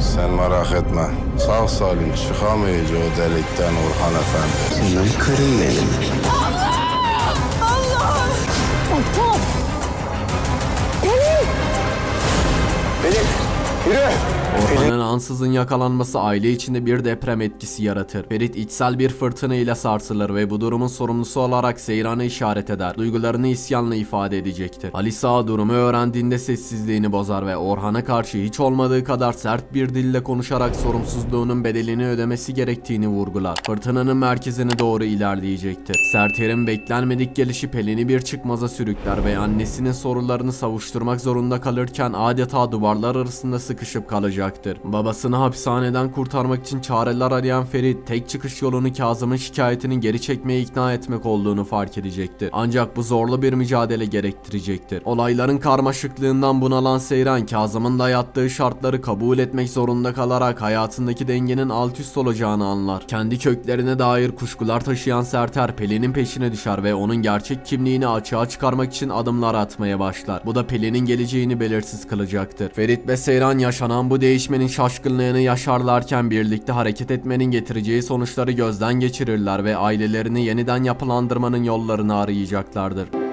Sen merak etme. Sağ salim çıkamayacak o delikten Orhan Efendi. Canım karım benim. Orhan'ın ansızın yakalanması aile içinde bir deprem etkisi yaratır. Ferit içsel bir fırtına ile sarsılır ve bu durumun sorumlusu olarak Seyran'ı işaret eder. Duygularını isyanla ifade edecektir. Alisa durumu öğrendiğinde sessizliğini bozar ve Orhan'a karşı hiç olmadığı kadar sert bir dille konuşarak sorumsuzluğunun bedelini ödemesi gerektiğini vurgular. Fırtınanın merkezine doğru ilerleyecektir. Serter'in beklenmedik gelişi Pelin'i bir çıkmaza sürükler ve annesinin sorularını savuşturmak zorunda kalırken adeta duvarlar arasında sıkışıp kalacaktır. Babasını hapishaneden kurtarmak için çareler arayan Ferit tek çıkış yolunu Kazım'ın şikayetini geri çekmeye ikna etmek olduğunu fark edecektir. Ancak bu zorlu bir mücadele gerektirecektir. Olayların karmaşıklığından bunalan Seyran Kazım'ın dayattığı şartları kabul etmek zorunda kalarak hayatındaki dengenin alt üst olacağını anlar. Kendi köklerine dair kuşkular taşıyan Serter Pelin'in peşine düşer ve onun gerçek kimliğini açığa çıkarmak için adımlar atmaya başlar. Bu da Pelin'in geleceğini belirsiz kılacaktır. Ferit ve Seyran yaşanan bu değişmenin şaşkınlığını yaşarlarken birlikte hareket etmenin getireceği sonuçları gözden geçirirler ve ailelerini yeniden yapılandırmanın yollarını arayacaklardır.